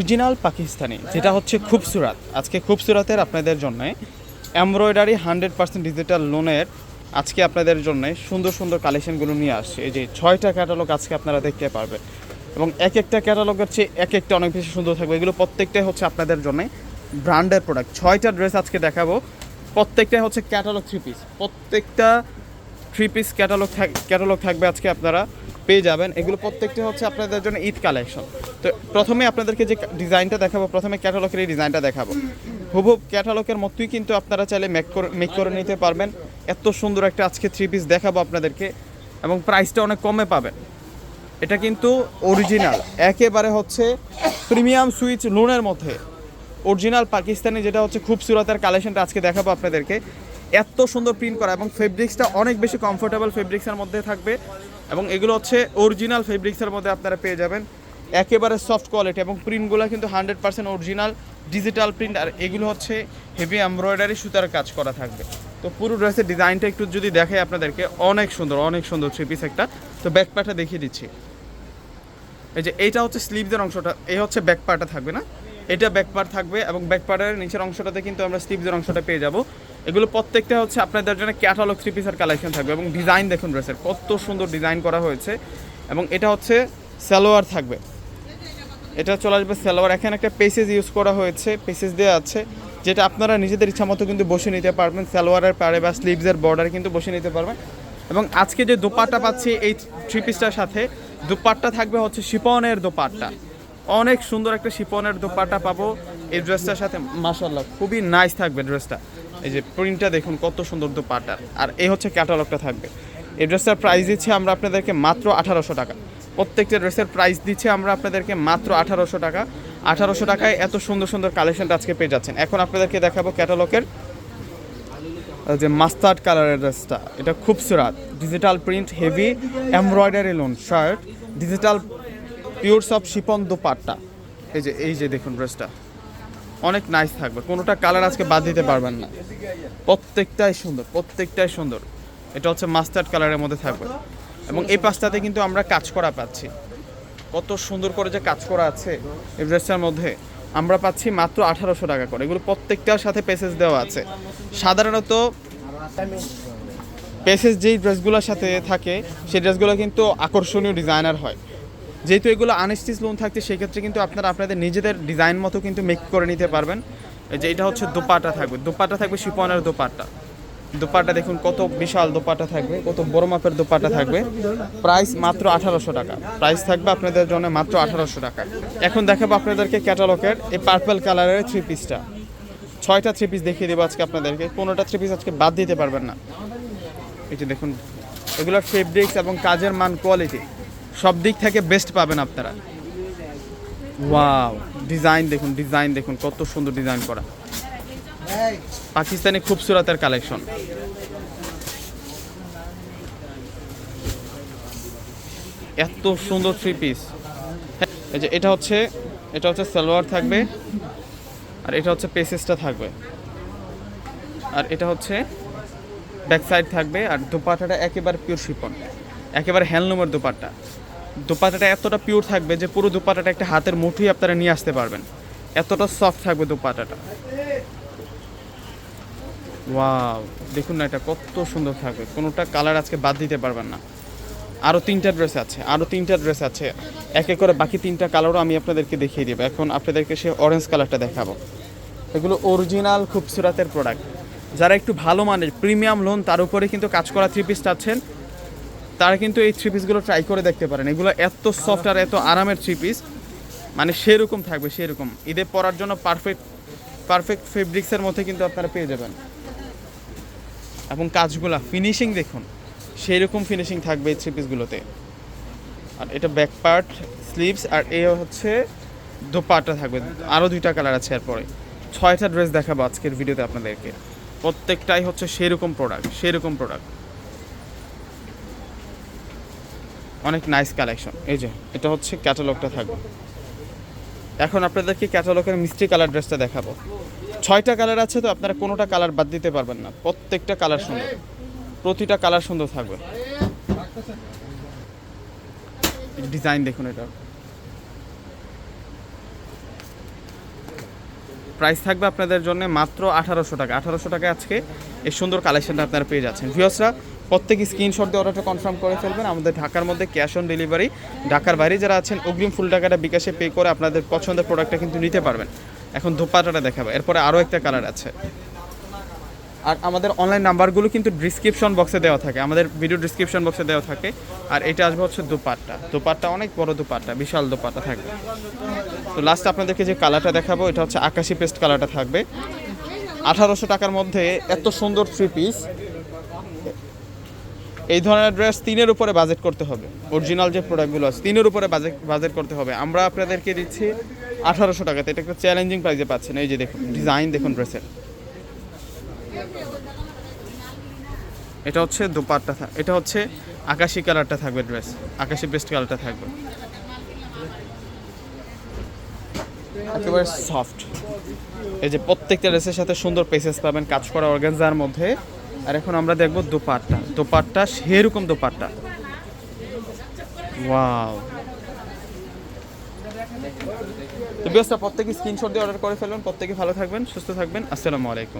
Original Pakistani, যেটা হচ্ছে খুবসুরাত। আজকে খুবসুরাতের আপনাদের জন্য এমব্রয়ডারি হান্ড্রেড পার্সেন্ট ডিজিটাল লোনের আজকে আপনাদের জন্য সুন্দর সুন্দর কালেকশনগুলো নিয়ে আসছে। এই যে ছয়টা ক্যাটালগ আজকে আপনারা দেখতে পারবেন। এবং এক একটা ক্যাটালগের চেয়ে এক একটা অনেক বেশি সুন্দর থাকবে। এগুলো প্রত্যেকটাই হচ্ছে আপনাদের জন্য ব্র্যান্ডের প্রোডাক্ট ছয়টা ড্রেস আজকে দেখাবো। প্রত্যেকটাই হচ্ছে ক্যাটালগ থ্রি পিস প্রত্যেকটা থ্রি পিস ক্যাটালগ ক্যাটালগ থাকবে আজকে আপনারা পেয়ে যাবেন। এগুলো প্রত্যেকটা হচ্ছে আপনাদের জন্য ঈদ কালেকশন তো প্রথমে আপনাদেরকে যে ডিজাইনটা দেখাবো, প্রথমে ক্যাটালগের এই ডিজাইনটা দেখাবো। হুবহুব ক্যাটালগের মতোই কিন্তু আপনারা চাইলে মেক করে মেক করে নিতে পারবেন। এত সুন্দর একটা আজকে থ্রি পিস দেখাবো আপনাদেরকে এবং প্রাইসটা অনেক কমে পাবেন। এটা কিন্তু অরিজিনাল একেবারে হচ্ছে প্রিমিয়াম সুইচ লোনের মধ্যে। অরিজিনাল পাকিস্তানি যেটা হচ্ছে খুব সুরতের কালেকশনটা আজকে দেখাবো আপনাদেরকে। এত সুন্দর প্রিন্ট করা এবং ফেব্রিক্সটা অনেক বেশি কমফোর্টেবল ফেব্রিক্সের মধ্যে থাকবে এবং এগুলো হচ্ছে অরিজিনাল ফেব্রিক্সের মধ্যে আপনারা পেয়ে যাবেন। একেবারে সফট কোয়ালিটি এবং প্রিন্টগুলো কিন্তু hundred percent original digital print আর এগুলো হচ্ছে হেভি এমব্রয়ডারি সুতার কাজ করা থাকবে। তো পুরো ড্রেসের ডিজাইনটা একটু যদি দেখাই আপনাদেরকে, অনেক সুন্দর অনেক সুন্দর থ্রি পিস একটা। তো ব্যাক পার্টটা দেখিয়ে দিচ্ছি। এই যে এইটা হচ্ছে স্লিভসের অংশটা, এই হচ্ছে ব্যাক পার্টটা থাকবে না? এটা ব্যাক পার্ট থাকবে এবং ব্যাক পার্টের নিচের অংশটাতে কিন্তু আমরা স্লিভসের অংশটা পেয়ে যাব। এগুলো প্রত্যেকটা হচ্ছে আপনাদের জন্য ক্যাটালগ থ্রি পিসের কালেকশন থাকবে এবং ডিজাইন দেখুন ড্রেসের কত সুন্দর ডিজাইন করা হয়েছে এবং এটা হচ্ছে সালোয়ার থাকবে। এটা চলে আসবে সালোয়ার। এখানে একটা পেসেজ ইউজ করা হয়েছে পেসেজ দেওয়া আছে, যেটা আপনারা নিজেদের ইচ্ছা মতো কিন্তু বসে নিতে পারবেন। সালোয়ারের পাড়ে বা স্লিভসের বর্ডার কিন্তু বসে নিতে পারবেন। এবং আজকে যে দোপাট্টা পাচ্ছি এই থ্রি পিসটার সাথে, দোপাট্টা থাকবে হচ্ছে শিপনের দোপাট্টা। অনেক সুন্দর একটা শিপনের দোপাট্টা পাবো এই ড্রেসটার সাথে। মাসাল্লাহ খুবই নাইস থাকবে ড্রেসটা এই যে প্রিন্টটা দেখুন, কত সুন্দর দোপাট্টা আর এই হচ্ছে ক্যাটালগটা থাকবে। এই ড্রেসটার প্রাইস দিচ্ছি আমরা আপনাদেরকে মাত্র আঠারোশো টাকা। প্রত্যেকটা ড্রেসের প্রাইস দিচ্ছে আমরা আপনাদেরকে মাত্র আঠারোশো টাকা। আঠারোশো টাকায় এত সুন্দর সুন্দর কালেকশনটা আজকে পেয়ে যাচ্ছেন। এখন আপনাদেরকে দেখাবো ক্যাটালগের যে মাস্টার্ড কালারের ড্রেসটা এটা খুব সুরাত। Digital print heavy embroidery lawn shirt digital pure সব শিপন দোপাট্টা। এই যে এই যে দেখুন ড্রেসটা অনেক নাইস থাকবে। কোনোটা কালার আজকে বাদ দিতে পারবেন না। প্রত্যেকটাই সুন্দর প্রত্যেকটাই সুন্দর। এটা হচ্ছে মাস্টার্ড কালারের মধ্যে থাকবে। এবং এই পাঁচটাতে কিন্তু আমরা কাজ করা পাচ্ছি। কত সুন্দর করে যে কাজ করা আছে এই ড্রেসটার মধ্যে। আমরা পাচ্ছি মাত্র আঠারোশো টাকা করে। এগুলো প্রত্যেকটার সাথে পেসেজ দেওয়া আছে। সাধারণত পেসেজ যেই ড্রেসগুলোর সাথে থাকে, সেই ড্রেসগুলো কিন্তু আকর্ষণীয় ডিজাইনার হয়। যেহেতু এগুলো আনস্টিচ লোন থাকছে, সেক্ষেত্রে কিন্তু আপনারা আপনাদের নিজেদের ডিজাইন মতো কিন্তু মেক করে নিতে পারবেন। যে এটা হচ্ছে দোপাটা থাকবে। দোপাটা থাকবে শিপনের দোপাট্টা। দোপাট্টা দেখুন কত বিশাল দোপাট্টা থাকবে, কত বড় মাপের দোপাট্টা থাকবে। প্রাইস মাত্র আঠারোশো টাকা। প্রাইস থাকবে আপনাদের জন্য মাত্র আঠারোশো টাকা। এখন দেখাবো আপনাদেরকে ক্যাটালগের এই পার্পল কালারের থ্রি পিসটা ছয়টা থ্রি পিস দেখিয়ে দেবো আজকে আপনাদেরকে। কোনোটা থ্রি পিস আজকে বাদ দিতে পারবেন না। এই দেখুন, এগুলোর ফেব্রিক্স এবং কাজের মান কোয়ালিটি সব দিক থেকে বেস্ট পাবেন আপনারা। ওয়াও ডিজাইন দেখুন ডিজাইন দেখুন, কত সুন্দর ডিজাইন করা। পাকিস্তানি খুবসুরতের কালেকশন এত সুন্দর থ্রি পিস এই যে এটা হচ্ছে এটা হচ্ছে সালোয়ার থাকবে, আর এটা হচ্ছে পেসেসটা থাকবে। আর এটা হচ্ছে ব্যাক সাইড থাকবে, আর দোপাট্টাটা একেবারে পিওর শিপন একেবারে হ্যান্ডলুমের দোপাট্টা। দোপাট্টাটা এতটা পিওর থাকবে যে পুরো দোপাট্টাটা একটা হাতের মুঠোই আপনারা নিয়ে আসতে পারবেন। এতটা সফট থাকবে দোপাট্টাটা ওয়াও দেখুন না, এটা কত সুন্দর থাকবে। কোনোটা কালার আজকে বাদ দিতে পারবেন না। আরও তিনটা ড্রেস আছে আরও তিনটা ড্রেস আছে। এক এক করে বাকি তিনটা কালারও আমি আপনাদেরকে দেখিয়ে দেবো। এখন আপনাদেরকে সে অরেঞ্জ কালারটা দেখাবো। এগুলো অরিজিনাল খুবসুরাতের প্রোডাক্ট যারা একটু ভালো মানের প্রিমিয়াম লোন তার উপরে কিন্তু কাজ করা থ্রি পিস চাচ্ছেন। তারা কিন্তু এই থ্রি পিসগুলো ট্রাই করে দেখতে পারেন। এগুলো এত সফট আর এত আরামের থ্রি পিস মানে সেরকম থাকবে, সেরকম। ঈদে পরার জন্য পারফেক্ট পারফেক্ট ফেব্রিক্সের মধ্যে কিন্তু আপনারা পেয়ে যাবেন। এবং কাজগুলা ফিনিশিং দেখুন সেই রকম ফিনিশিং থাকবে এই থ্রি পিসগুলোতে আর এটা ব্যাক পার্ট স্লিভস আর এ হচ্ছে দোপাট্টা থাকবে। আরও দুইটা কালার আছে এরপরে। ছয়টা ড্রেস দেখাবো আজকের ভিডিওতে আপনাদেরকে। প্রত্যেকটাই হচ্ছে সেরকম প্রোডাক্ট সেরকম প্রোডাক্ট অনেক নাইস কালেকশন এই যে, এটা হচ্ছে ক্যাটালগটা থাকবে। এখন আপনাদেরকে ক্যাটালগের মিষ্টি কালার ড্রেসটা দেখাবো। ছয়টা কালার আছে তো আপনারা কোনোটা কালার বাদ দিতে পারবেন না। প্রত্যেকটা কালার সুন্দর। প্রতিটা কালার সুন্দর থাকবে। ডিজাইন দেখুন এটা। প্রাইস থাকবে আপনাদের জন্য মাত্র আঠারোশো টাকা। আঠারোশো টাকা আজকে এই সুন্দর কালেকশনটা আপনারা পেয়ে যাচ্ছেন। ভিউসরা প্রত্যেক স্ক্রিনশট দিয়ে অর্ডারটা কনফার্ম করে ফেলবেন। আমাদের ঢাকার মধ্যে ক্যাশ অন ডেলিভারি ঢাকার বাইরে যারা আছেন, অগ্রিম ফুল টাকাটা বিকাশে পে করে আপনাদের পছন্দের প্রোডাক্টটা কিন্তু নিতে পারবেন। এখন দোপাটাটা দেখাবো, এরপরে আরও একটা কালার আছে। আর আমাদের অনলাইন নাম্বারগুলো কিন্তু ডিসক্রিপশন বক্সে দেওয়া থাকে, আমাদের ভিডিও ডিসক্রিপশন বক্সে দেওয়া থাকে। আর এটা আসবে হচ্ছে দুপাট্টা। দুপাট্টা অনেক বড় দুপাট্টা, বিশাল দুপাট্টা থাকবে। তো লাস্ট আপনাদেরকে যে কালারটা দেখাবো, এটা হচ্ছে আকাশি পেস্ট কালারটা থাকবে। আঠারোশো টাকার মধ্যে এত সুন্দর থ্রি পিস এই ধরনের ড্রেস তিনের উপরে বাজেট করতে হবে। অরিজিনাল যে প্রোডাক্টগুলো আছে, তিনের উপরে বাজেট বাজেট করতে হবে। আমরা আপনাদেরকে দিচ্ছি আঠারোশো টাকাতে এটা একটা চ্যালেঞ্জিং প্রাইসে পাচ্ছেন। এই যে দেখুন ডিজাইন দেখুন ড্রেসের এটা হচ্ছে দুপাট্টা এটা হচ্ছে আকাশি কালারটা থাকবে ড্রেস আকাশি বেস্ট কালারটা থাকবে। একেবারে সফট এই যে প্রত্যেকটা ড্রেসের সাথে সুন্দর পেসেস পাবেন। কাজ করা অর্গানজার মধ্যে। আর এখন আমরা দেখব দুপাট্টা। দুপাট্টা, সেরকম দোপাট্টা। ওয়াও। তো ব্যস্ত প্রত্যেকে স্ক্রিনশট দিয়ে অর্ডার করে ফেলবেন প্রত্যেকে ভালো থাকবেন, সুস্থ থাকবেন। আসসালামু আলাইকুম।